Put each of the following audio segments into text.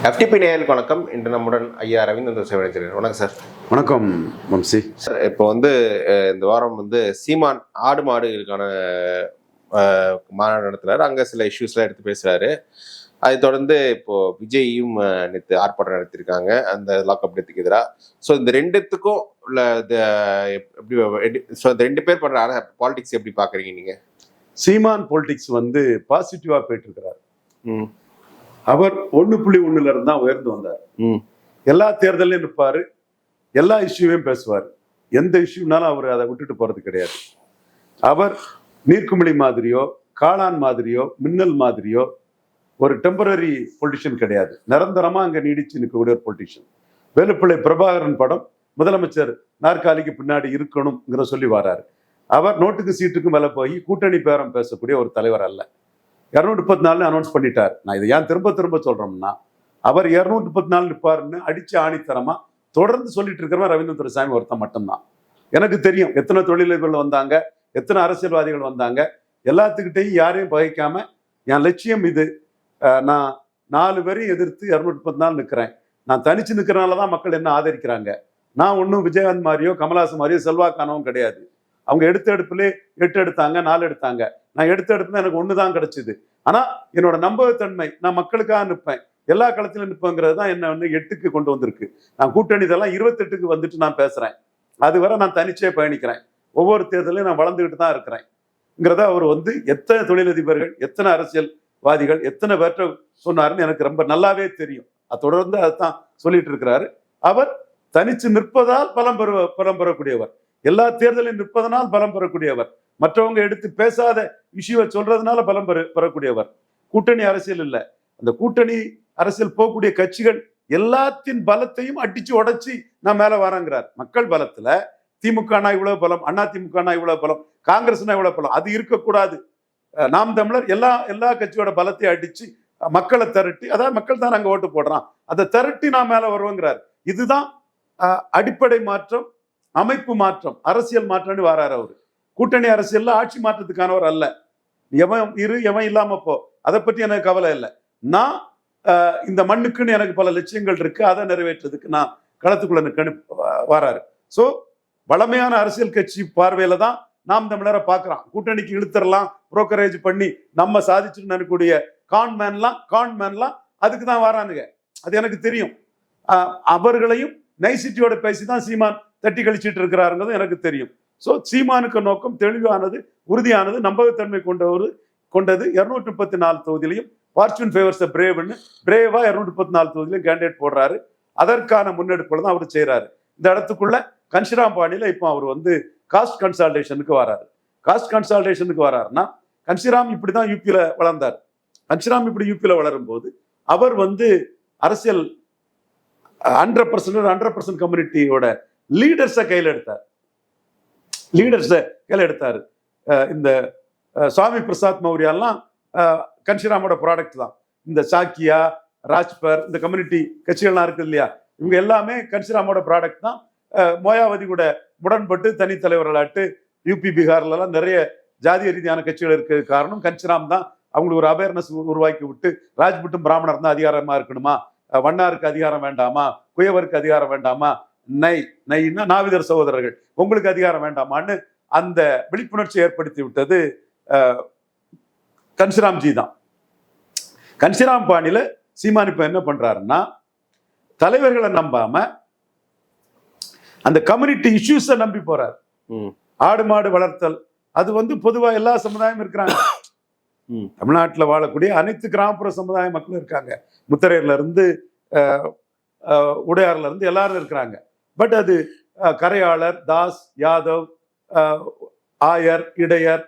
FTP நேயர்களுக்கு வணக்கம். இன்று நம்முடன் ஐயா ரவீந்திர சேவனிச்சிருக்கார் வணக்கம் சார். வணக்கம் வம்சி. சார் இப்போ வந்து இந்த வாரம் வந்து சீமான் ஆடு மாடுகளுக்கான மாநாடு நடத்துறாரு. அங்கே சில இஷ்யூஸ்லாம் எடுத்து பேசுறாரு. அதை தொடர்ந்து இப்போ விஜயும் அஹ், நேற்று ஆர்ப்பாட்டம் நடத்தியிருக்காங்க. அந்த லாக்அப் டெத்துக்கு எதிராக ஸோ இந்த ரெண்டுத்துக்கும் உள்ள எப்படி ஸோ இந்த ரெண்டு பேர் பண்ற பாலிடிக்ஸ் எப்படி பாக்குறீங்க நீங்க? சீமான் பொலிட்டிக்ஸ் வந்து பாசிட்டிவா போயிட்டு இருக்கிறார். ம். அவர் ஒண்ணு புள்ளி ஒண்ணுல இருந்து தான் உயர்ந்து வந்தார். எல்லா தேர்தலையும் நிற்பாரு. எல்லா இஷ்யூவையும் பேசுவார். எந்த இஷ்யூனாலும் அவர் அதை விட்டுட்டு போறது கிடையாது. அவர் நீர்க்குமிழி மாதிரியோ காளான் மாதிரியோ மின்னல் மாதிரியோ ஒரு டெம்பரரி பொலிட்டிஷியன் கிடையாது. நிரந்தரமா அங்க நீடிச்சு நிற்கக்கூடிய ஒரு பொலிட்டிஷியன் வேலுப்பிள்ளை பிரபாகரன் படம் முதலமைச்சர் நாற்காலிக்கு பின்னாடி இருக்கணுங்கிற சொல்லி வராரு. அவர் நோட்டுக்கு சீட்டுக்கும் மேல போய் கூட்டணி பேரம் பேசக்கூடிய ஒரு தலைவர் அல்ல. இரநூத்தி முப்பத்தி நாலு அனௌன்ஸ் பண்ணிட்டார். நான் இதை ஏன் திரும்ப திரும்ப சொல்றோம்னா அவர் இரநூத்தி முப்பத்தி நாலு நிற்பாருன்னு அடிச்சு ஆணித்தரமா தொடர்ந்து சொல்லிட்டு இருக்கிறவன் ரவீந்திர துரைசாமி ஒருத்தன் மட்டும்தான். எனக்கு தெரியும் எத்தனை தொழிலதிபர்கள் வந்தாங்க எத்தனை அரசியல்வாதிகள் வந்தாங்க எல்லாத்துக்கிட்டையும் யாரையும் பகைக்காம என் லட்சியம் இது. நான் நாலு பேரையும் எதிர்த்து இரநூத்தி முப்பத்தி நாலு நிற்கிறேன். நான் தனிச்சு நிற்கிறனால தான் மக்கள் என்ன ஆதரிக்கிறாங்க? நான் ஒன்றும் விஜயகாந்த் மாதிரியோ கமல்ஹாசன் மாதிரியோ செல்வாக்கானவும் கிடையாது. அவங்க எடுத்த எடுப்புலே எட்டு எடுத்தாங்க நாலு எடுத்தாங்க. நான் எடுத்த எடுப்புல எனக்கு ஒன்று தான் கிடைச்சிது. ஆனால் என்னோட நம்பகத்தன்மை நான் மக்களுக்காக நிற்பேன். எல்லா களத்திலும் நிற்பேங்கிறது தான் என்ன வந்து எட்டுக்கு கொண்டு வந்திருக்கு. நான் கூட்டணி இதெல்லாம் இருபத்தெட்டுக்கு வந்துட்டு நான் பேசுகிறேன் அது வரை நான் தனிச்சே பயணிக்கிறேன். ஒவ்வொரு தேர்தலையும் நான் வளர்ந்துக்கிட்டு தான் இருக்கிறேங்கிறத அவர் வந்து எத்தனை தொழிலதிபர்கள் எத்தனை அரசியல்வாதிகள் எத்தனை பேர்ட்ட சொன்னாருன்னு எனக்கு ரொம்ப நல்லாவே தெரியும். அது தொடர்ந்து அதைத்தான் சொல்லிட்டு இருக்கிறாரு. அவர் தனிச்சு நிற்பதால் பலம் பெற பலம் பெறக்கூடியவர். எல்லா தேர்தலையும் நிற்பதனால் பலம் பெறக்கூடியவர். மற்றவங்க எடுத்து பேசாத இஷ்யூவை சொல்றதுனால பலம் பெற பெறக்கூடியவர். கூட்டணி அரசியல் இல்லை. அந்த கூட்டணி அரசியல் போகக்கூடிய கட்சிகள் எல்லாத்தின் பலத்தையும் அடிச்சு உடைச்சி நான் மேல வரேங்கிறார். மக்கள் பலத்துல திமுகனா இவ்வளவு பலம் அண்ணா திமுகனா இவ்வளவு பலம் காங்கிரஸ்னா இவ்வளவு பலம் அது இருக்கக்கூடாது. நாம் தமிழர் எல்லா எல்லா கட்சியோட பலத்தையும் அடிச்சு மக்களை திரட்டி அதாவது மக்கள் தான் அங்க ஓட்டு போடுறான். அதை திரட்டி நான் மேல வருவோங்கிறார். இதுதான் அடிப்படை மாற்றம். அமைப்பு மாற்றம் அரசியல் மாற்றம்னு வராரு அவரு. கூட்டணி அரசியல்ல ஆட்சி மாற்றத்துக்கானவர் அல்ல. எவன் இரு எவன் இல்லாம போ அதை பத்தி எனக்கு கவலை இல்லை. நான் ஆஹ், இந்த மண்ணுக்குன்னு எனக்கு பல லட்சியங்கள் இருக்கு அதை நிறைவேற்றுறதுக்கு நான் களத்துக்குள்ள நிற்கன்னு வராரு. ஸோ வளமையான அரசியல் கட்சி பார்வையில தான் நாம் தமிழரை பார்க்கறான் கூட்டணிக்கு இழுத்துடலாம் புரோக்கரேஜ் பண்ணி நம்ம சாதிச்சுட்டு நினைக்கூடிய கான்மேன்லாம் கான்மேன்லாம் அதுக்கு தான் வரானுங்க. அது எனக்கு தெரியும். அவர்களையும் நைசிட்டியோட பேசி தான் சீமான் தட்டி கழிச்சிட்டு இருக்கிறாருங்கிறது எனக்கு தெரியும். ஸோ சீமானுக்கு நோக்கம் தெளிவானது உறுதியானது நம்பகத்தன்மை கொண்டவர் கொண்டது. இருநூற்றி முப்பத்தி நாலு தொகுதியிலையும் ஃபார்ச்சூன் ஃபேவர்ஸ் பிரேவ்னு பிரேவா இருநூற்றி முப்பத்தி நாலு தொகுதியிலையும் கேண்டிடேட் போடுறாரு. அதற்கான முன்னெடுப்புல தான் அவர் செய்கிறாரு இந்த இடத்துக்குள்ள கன்ஷிராம் பாணியில இப்போ அவர் வந்து காஸ்ட் கன்சால்டேஷனுக்கு வராரு. காஸ்ட் கன்சால்டேஷனுக்கு வராருன்னா கன்ஷிராம் இப்படி தான் யூபியில் வளர்ந்தார். கன்ஷிராம் இப்படி யூபியில் வளரும் போது அவர் வந்து அரசியல் ஹண்ட்ரட் பர்சன்ட் ஹண்ட்ரட் பர்சன்ட் கம்யூனிட்டியோட லீடர்ஸை கையில் எடுத்தார். லீடர்ஸை கையில் எடுத்தார். இந்த சுவாமி பிரசாத் மௌரியாலாம் கன்ஷிராமோட ப்ராடக்ட் தான். இந்த சாக்கியா ராஜ்பர் இந்த கம்யூனிட்டி கட்சிகள்லாம் இருக்குது இல்லையா? இவங்க எல்லாமே கன்ஷிராமோட ப்ராடக்ட் தான். மோயாவதி கூட உடன்பட்டு தனித்தலைவர்களாட்டு யூபி பீகார்லலாம் நிறைய ஜாதிய ரீதியான கட்சிகள் இருக்கிறது காரணம் கன்ஷிராம் தான். அவங்களுக்கு ஒரு அவேர்னஸ் உருவாக்கி விட்டு ராஜ்புட்டும் பிராமணர் தான் அதிகாரமா இருக்கணுமா? வண்ணாருக்கு அதிகாரம் வேண்டாமா? குயவருக்கு அதிகாரம் வேண்டாமா? நை நைன்னா நாவிதர் சகோதரர்கள். உங்களுக்கு அதிகாரம் வேண்டாமான்னு அந்த விழிப்புணர்ச்சி ஏற்படுத்தி விட்டது கன்சிராம்ஜி தான். கன்சிராம் பாணியில சீமான் இப்ப என்ன பண்றாருன்னா தலைவர்களை நம்பாம அந்த கம்யூனிட்டி இஷ்யூஸை நம்பி போறார். ஆடு மாடு வளர்த்தல் அது வந்து பொதுவா எல்லா சமுதாயம் இருக்கிறாங்க. தமிழ்நாட்டில் வாழக்கூடிய அனைத்து கிராமப்புற சமுதாய மக்களும் இருக்காங்க. முத்தரையர்ல இருந்து உடையார்ல இருந்து எல்லாரும் இருக்கிறாங்க. பட் அது கரையாளர் தாஸ் யாதவ் ஆயர் இடையர்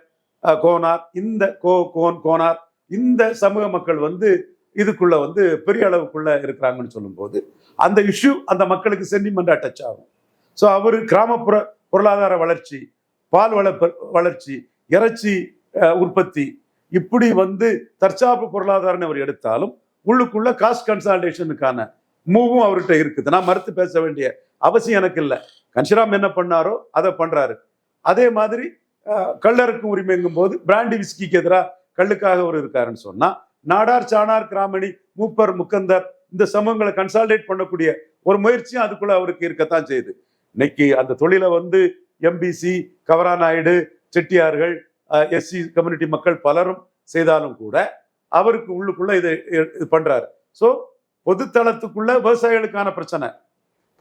கோனார் இந்த கோ கோன் கோனார் இந்த சமூக மக்கள் வந்து இதுக்குள்ள வந்து பெரிய அளவுக்குள்ள இருக்கிறாங்கன்னு சொல்லும்போது அந்த இஷ்யூ அந்த மக்களுக்கு சென்டிமெண்டா டச் ஆகும். ஸோ அவர் கிராமப்புற பொருளாதார வளர்ச்சி பால் வள வளர்ச்சி இறைச்சி உற்பத்தி இப்படி வந்து தற்சாப்பு பொருளாதாரம் அவர் எடுத்தாலும் உள்ளுக்குள்ள காஸ்ட் கன்சால்டேஷனுக்கான மூவும் அவர்கிட்ட இருக்குது. நான் மறுத்து பேச வேண்டிய அவசியம் எனக்கு இல்லை. கன்ஷிராம் என்ன பண்ணாரோ அதை பண்றாரு. அதே மாதிரி அஹ், கள்ளருக்கு உரிமைங்கும் போது பிராண்டி விஸ்கிக்கு எதிராக கள்ளுக்காக அவர் இருக்காருன்னு சொன்னா நாடார் சாணார் கிராமணி மூப்பர் முக்கந்தர் இந்த சமூகங்களை கன்சால்டேட் பண்ணக்கூடிய ஒரு முயற்சியும் அதுக்குள்ள அவருக்கு இருக்கத்தான் செய்யுது. இன்னைக்கு அந்த தொழிலை வந்து எம்பிசி கவரா நாயுடு செட்டியார்கள் எஸ்சி கம்யூனிட்டி மக்கள் பலரும் செய்தாலும் கூட அவருக்கு உள்ளுக்குள்ள இதை இது பண்றாரு. ஸோ பொதுத்தளத்துக்குள்ள விவசாயிகளுக்கான பிரச்சனை.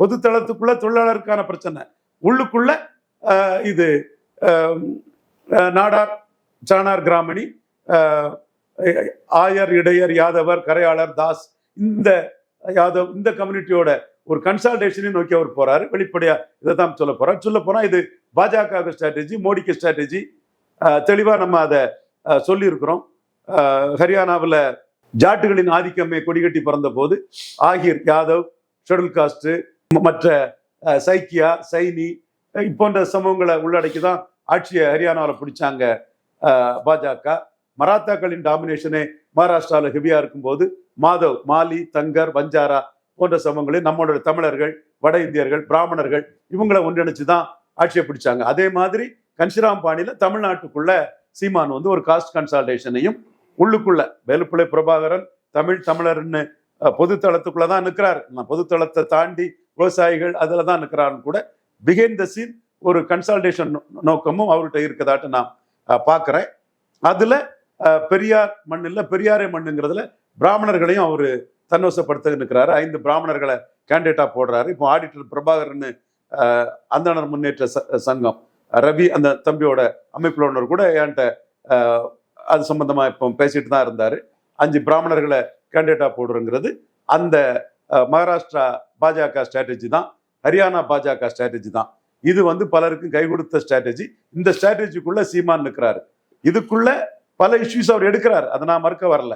பொதுத்தளத்துக்குள்ள தொழிலாளருக்கான பிரச்சனை. உள்ளுக்குள்ள இது நாடார் சாணார் கிராமணி ஆயர் இடையர் யாதவர் கரையாளர் தாஸ் இந்த யாதவ் இந்த கம்யூனிட்டியோட ஒரு கன்சால்டேஷனையும் நோக்கி அவர் போறாரு. வெளிப்படையா இதை தான் சொல்ல போறார். சொல்ல போனா இது பாஜக ஸ்ட்ராட்டஜி மோடிக்கு ஸ்ட்ராட்டஜி தெளிவா நம்ம அதை சொல்லியிருக்கிறோம். ஹரியானாவில் ஹரியானாவுல ஜாட்டுகளின் ஆதிக்கமே கொடிகட்டி பிறந்த போது ஆகிர் யாதவ் ஷெடியூல் காஸ்ட் மற்ற சைக்கியா சைனி இப்போன்ற போன்ற சமூகங்களை உள்ளடக்கி தான் ஆட்சியை ஹரியானாவில் பிடிச்சாங்க பாஜக. மராத்தாக்களின் டாமினேஷனே மகாராஷ்டிராவில் ஹெவியா இருக்கும்போது மாதவ் மாலி தங்கர் வஞ்சாரா போன்ற சமூகங்களில் நம்மளோட தமிழர்கள் வட இந்தியர்கள் பிராமணர்கள் இவங்களை ஒன்றிணைச்சு தான் ஆட்சியை பிடிச்சாங்க. அதே மாதிரி கன்சிராம் பாணியில் தமிழ்நாட்டுக்குள்ள சீமான் வந்து ஒரு காஸ்ட் கன்சால்டேஷனையும் உள்ளுக்குள்ள. வேலுப்பிள்ளை பிரபாகரன் தமிழ் தமிழர்னு அஹ், பொதுத்தளத்துக்குள்ள தான் நிற்கிறாரு நான் பொதுத்தளத்தை தாண்டி விவசாயிகள் அதில் தான் நிற்கிறாருன்னு கூட பிகைன் த சீன் ஒரு கன்சல்டேஷன் நோக்கமும் அவர்கிட்ட இருக்கதாட்டு நான் பார்க்குறேன் அதில் பெரியார் மண்ணில் பெரியாரே மண்ணுங்கிறதுல பிராமணர்களையும் அவர் தன்வசப்படுத்த நிற்கிறாரு ஐந்து பிராமணர்களை கேண்டிடேட்டாக போடுறாரு. இப்போ ஆடிட்டர் பிரபாகர்னு அந்தனர் முன்னேற்ற ச- சங்கம் ரவி அந்த தம்பியோட அமைப்பில் ஒன்று கூட என்கிட்ட அது சம்பந்தமா இப்போ பேசிட்டு தான் இருந்தாரு. அஞ்சு பிராமணர்களை கேண்டிடேட்டா போடுறங்கிறது அந்த மகாராஷ்டிரா பாஜக ஸ்ட்ராட்டஜி தான். ஹரியானா பாஜக ஸ்ட்ராட்டஜி தான். இது வந்து பலருக்கும் கை கொடுத்த ஸ்ட்ராட்டஜி இந்த ஸ்ட்ராட்டஜிக்குள்ள சீமான் நிற்கிறாரு இதுக்குள்ள பல இஷ்யூஸ் அவர் எடுக்கிறார். அதை நான் மறுக்க வரல.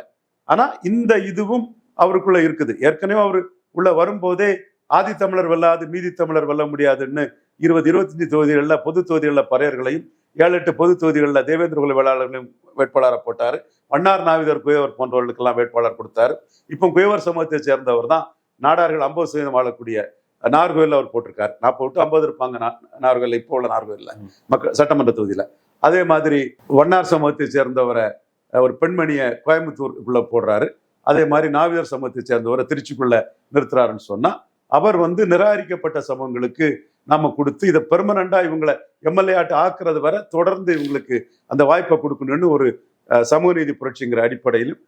ஆனா இந்த இதுவும் அவருக்குள்ள இருக்குது. ஏற்கனவே அவர் உள்ள வரும்போதே ஆதி தமிழர் வெல்லாது மீதி தமிழர் வெல்ல முடியாதுன்னு இருபது இருபத்தஞ்சு தொகுதிகளில் பொது தொகுதிகளில் பறையர்களையும் ஏழு எட்டு பொது தொகுதிகளில் தேவேந்திர குல வேளாளர்களையும் வேட்பாளரை போட்டார். மன்னார் நாவிதர் குயவர் போன்றவர்களுக்கெல்லாம் வேட்பாளர் கொடுத்தாரு. இப்போ குயவர் சமூகத்தை சேர்ந்தவர் தான் நாடார்கள் ஐம்பது சதவீதம் வாழக்கூடிய நார்கோயிலில் அவர் போட்டிருக்காரு. நான் போட்டு ஐம்பது இருப்பாங்க நா- நார்கோயில் இப்போ உள்ள நார்கோயிலில். மக்கள் சட்டமன்ற தொகுதியில். அதே மாதிரி வண்ணார் சமூகத்தை சேர்ந்தவரை ஒரு பெண்மணியை கோயம்புத்தூருக்குள்ள போடுறாரு. அதே மாதிரி நாவிதர் சமூகத்தை சேர்ந்தவரை திருச்சிக்குள்ள நிறுத்துறாருன்னு சொன்னா அவர் வந்து நிராகரிக்கப்பட்ட சமூகங்களுக்கு நாம கொடுத்து இதை பெர்மனண்டா இவங்களை எம்எல்ஏ ஆட்டு ஆக்குறது வரை தொடர்ந்து இவங்களுக்கு அந்த வாய்ப்பை கொடுக்கணும்னு ஒரு சமூக நீதி புரட்சிங்கிற அடிப்படையிலும்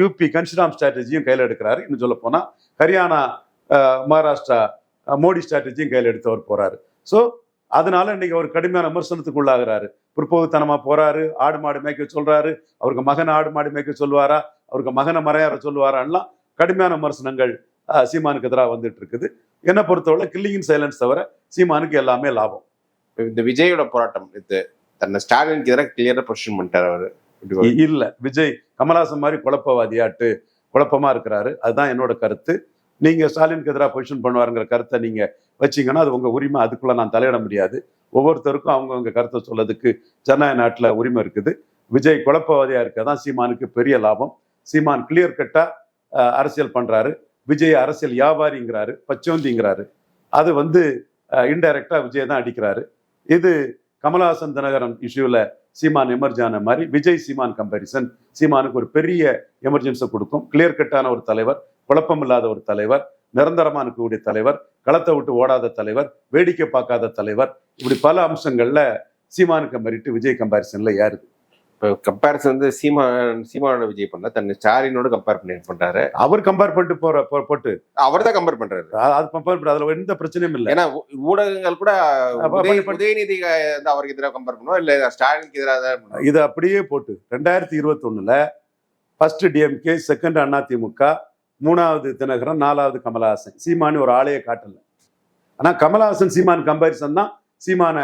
யூபி கன்சிடாம் ஸ்ட்ராட்டஜியும் கையில் எடுக்கிறாரு. இன்னும் சொல்ல போனா ஹரியானா மகாராஷ்டிரா மோடி ஸ்ட்ராட்டஜியும் கையில் எடுத்தவர் போறாரு. ஸோ அதனால இன்னைக்கு அவர் கடுமையான விமர்சனத்துக்கு உள்ளாகிறாரு. பிற்போகுத்தனமா போறாரு. ஆடு மாடு மேய்க்க சொல்றாரு. அவருக்கு மகன் ஆடு மாடு மேய்க்க சொல்லுவாரா? அவருக்கு மகனை மறையாற சொல்லுவாரான்லாம் கடுமையான விமர்சனங்கள் சீமானுக்கு எதிராக வந்துட்டு இருக்குது என்னை பொறுத்தவரை கில்லிங் சைலன்ஸ் தவிர சீமானுக்கு எல்லாமே லாபம். இந்த விஜயோட போராட்டம் இது தன்னை ஸ்டாலினுக்கு எதிராக கிளியரா பொசிஷன் பண்ணிட்டாரு அவரு. இல்ல. விஜய் கமலஹாசன் மாதிரி குழப்பவாதியாட்டு குழப்பமா இருக்கிறாரு. அதுதான் என்னோட கருத்து. நீங்க ஸ்டாலினுக்கு எதிராக பொசிஷன் பண்ணுவாருங்கிற கருத்தை நீங்க வச்சீங்கன்னா அது உங்க உரிமை. அதுக்குள்ள நான் தலையிட முடியாது. ஒவ்வொருத்தருக்கும் அவங்கவங்க கருத்தை சொல்லதுக்கு ஜனநாயக நாட்டுல உரிமை இருக்குது. விஜய் குழப்பவாதியா இருக்கதான் சீமானுக்கு பெரிய லாபம். சீமான் கிளியர் கட்டா அரசியல் பண்றாரு. விஜய் அரசியல் வியாபாரிங்கிறாரு பச்சோந்திங்கிறாரு. அது வந்து இன்டைரக்டா விஜய் தான் அடிக்கிறாரு. இது கமலஹாசன் தினகரன் இஷ்யூல சீமான் எமர்ஜ் ஆன மாதிரி விஜய் சீமான் கம்பேரிசன் சீமானுக்கு ஒரு பெரிய எமர்ஜென்ஸை கொடுக்கும். கிளியர் கட்டான ஒரு தலைவர் குழப்பம் இல்லாத ஒரு தலைவர் நிரந்தரமா இருக்கக்கூடிய தலைவர் களத்தை விட்டு ஓடாத தலைவர் வேடிக்கை பார்க்காத தலைவர். இப்படி பல அம்சங்கள்ல சீமானுக்கு மறிட்டு விஜய் கம்பாரிசன்ல ஏறுது. இப்போ கம்பேரிசன் வந்து சீமான் சீமானோட விஜய் பண்ண தன்னை ஸ்டாலினோட கம்பேர் பண்ணி பண்றாரு. அவர் கம்பேர் பண்ணிட்டு போற போட்டு. அவர் தான் கம்பேர் பண்றாரு அது கம்பேர் பண்ண அதுல எந்த பிரச்சனையும் இல்லை. ஏன்னா ஊடகங்கள் கூட உதயநிதி வந்து அவருக்கு எதிராக கம்பேர் பண்ணுவோம் இல்ல ஸ்டாலினுக்கு எதிராக தான். இது அப்படியே போட்டு ரெண்டாயிரத்தி இருபத்தொன்னுல ஃபர்ஸ்ட் டிஎம்கே செகண்ட் அதிமுக மூணாவது தினகரன் நாலாவது கமலஹாசன். சீமானு ஒரு ஆளையே காட்டல. ஆனா கமலஹாசன் சீமான் கம்பாரிசன் தான் சீமான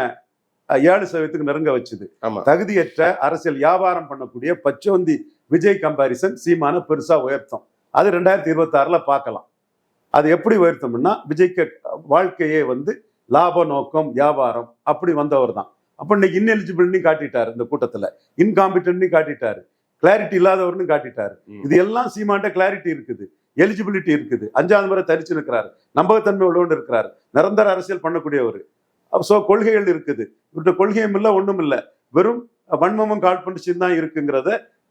ஏழு சதவீதத்துக்கு நெருங்க வச்சுது. தகுதியற்ற அரசியல் வியாபாரம் பண்ணக்கூடிய பச்சோந்தி விஜய் கம்பாரிசன் சீமான பெருசா உயர்த்தம். அது ரெண்டாயிரத்தி இருபத்தி ஆறுல பார்க்கலாம். அது எப்படி உயர்த்தம்னா விஜய்க்கு வாழ்க்கையே வந்து லாப நோக்கம் வியாபாரம் அப்படி வந்தவர் தான். அப்ப இன்னைக்கு இன்எலிஜிபிள்னு காட்டிட்டாரு இந்த கூட்டத்துல. இன்காம்பிட்டன்ட்னு காட்டிட்டாரு. கிளாரிட்டி இல்லாதவர்னு காட்டிட்டாரு. இது எல்லாம் சீமான்ட்ட கிளாரிட்டி இருக்குது. எலிஜிபிலிட்டி இருக்குது. அஞ்சாவது முறை தரிச்சு நிற்கிறாரு. நம்பகத்தன்மை உள்ளவன் இருக்கிறாரு. நிரந்தர அரசியல் பண்ணக்கூடியவர். ஸோ கொள்கைகள் இருக்குது. இவர்கிட்ட கொள்கையும் இல்லை ஒன்றும் இல்லை. வெறும் வன்மமும் காழ்ப்புணர்ச்சியும் தான் இருக்குங்கிறத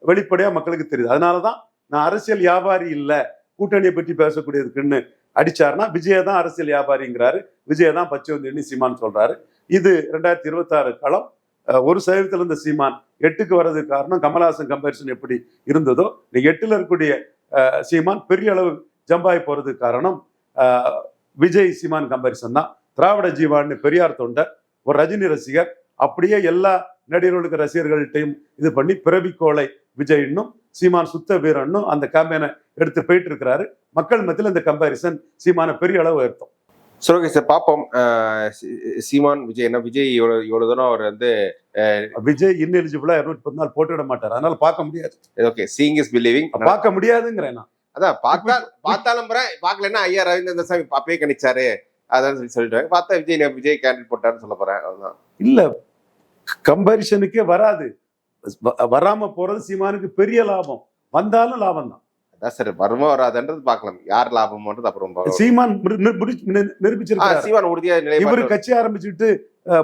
வெளிப்படையாக மக்களுக்கு தெரியுது. அதனால தான் நான் அரசியல் வியாபாரி இல்லை கூட்டணியை பற்றி பேசக்கூடியதுக்குன்னு அடிச்சாருன்னா விஜய தான் அரசியல் வியாபாரிங்கிறாரு. விஜய தான் பச்சைவந்தின்னு சீமான் சொல்றாரு. இது ரெண்டாயிரத்தி இருபத்தாறு காலம் களம் ஒரு சதவீதத்தில் இருந்த சீமான் எட்டுக்கு வர்றதுக்கு காரணம் கமலஹாசன் கம்பேரிசன் எப்படி இருந்ததோ நீங்க எட்டுல இருக்கக்கூடிய சீமான் பெரிய அளவு ஜம்பாய் போறதுக்கு காரணம் விஜய் சீமான் கம்பேரிசன் தான். திராவிட ஜீவான்னு பெரியார் தொண்டர் ஒரு ரஜினி ரசிகர் அப்படியே எல்லா நடிகர்களுக்கு ரசிகர்கள்ட்டையும் இது பண்ணி பிறவிக்கோளை விஜய்னும் சீமான் சுத்த வீரன்னும் அந்த கேம்பெயினை எடுத்து போயிட்டு இருக்கிறாரு மக்கள் மத்தியில் இந்த கம்பாரிசன் சீமான பெரிய அளவு உயர்த்தும். சரி ஓகே சார் பார்ப்போம் சீமான் விஜய் என்ன விஜய் இவ்வளவு இவ்வளவு தூரம் அவர் வந்து விஜய் இன்னெலிஜிபிளா இருநூத்தி பத்து நாள் போட்டுவிட மாட்டார். அதனால பார்க்க முடியாது. ஓகே சீங் இஸ் பிலீவிங் பார்க்க முடியாதுங்கிறேன் நான். அதான் பார்த்தா பார்த்தாலும் பார்க்கலன்னா ஐயா ரவீந்திர சாமி அப்பயே கணிச்சாரு. அதான் சொல்லி சொல்லிட்டு பார்த்தா விஜய் நான் விஜய் கேண்டிடேட் போட்டாருன்னு சொல்ல போறேன். அதுதான் இல்ல கம்பாரிசனுக்கே வராது. வராம போறது சீமானுக்கு பெரிய லாபம். வந்தாலும் லாபம் தான் அதான் சார் வருமா வராதுன்றது பார்க்கலாம். யார் லாபம்ன்றது அப்புறம். சீமான் நிரூபிச்சிருக்காரு சீமான் உறுதியா இவர் கட்சி ஆரம்பிச்சுட்டு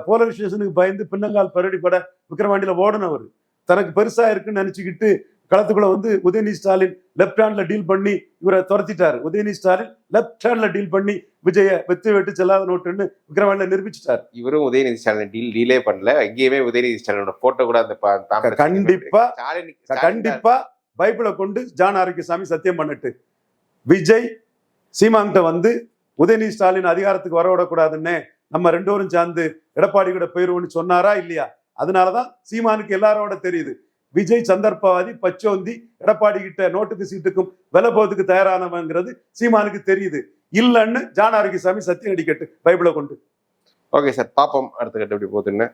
போலரைசேஷனுக்கு பயந்து பின்னங்கால் பரடி பட விக்கிரவாண்டியில ஓடுனவர். தனக்கு பெருசா இருக்குன்னு நினைச்சுக்கிட்டு களத்துக்குள்ள வந்து உதயநிதி ஸ்டாலின் லெப்ட் ஹேண்ட்ல டீல் பண்ணி இவரை துரத்திட்டாரு. உதயநிதி ஸ்டாலின் லெப்ட் ஹேண்ட்ல டீல் பண்ணி விஜய வெத்து வெட்டு செல்லாத நோட்டுன்னு விக்கிரவாண்டியில நிரூபிச்சிட்டாரு. இவரும் உதயநிதி ஸ்டாலின் டீல் டீலே பண்ணல. எங்கேயுமே உதயநிதி ஸ்டாலினோட போட்டோ கூட அந்த கண்டிப்பா, கண்டிப்பா பைபிளை கொண்டு ஜான் ஆரோக்கியசாமி சத்தியம் பண்ணட்டு விஜய் சீமான்கிட்ட வந்து உதயநிதி ஸ்டாலின் அதிகாரத்துக்கு வர விடக்கூடாதுன்னு நம்ம ரெண்டு பேரும் சேர்ந்து எடப்பாடி கூட போயிருவோம்னு சொன்னாரா இல்லையா? அதனாலதான் சீமானுக்கு எல்லாரோட தெரியுது. விஜய் சந்தர்ப்பவாதி பச்சோந்தி எடப்பாடி கிட்ட நோட்டுக்கு சீட்டுக்கும் வில போறதுக்கு தயாரானவங்கிறது சீமானுக்கு தெரியுது. இல்லைன்னு ஜான் ஆரோக்கியசாமி சத்தியம் அடிக்கட்டு பைபிளை கொண்டு. ஓகே சார் பாப்போம் அடுத்த கட்ட எப்படி போகுதுன்னு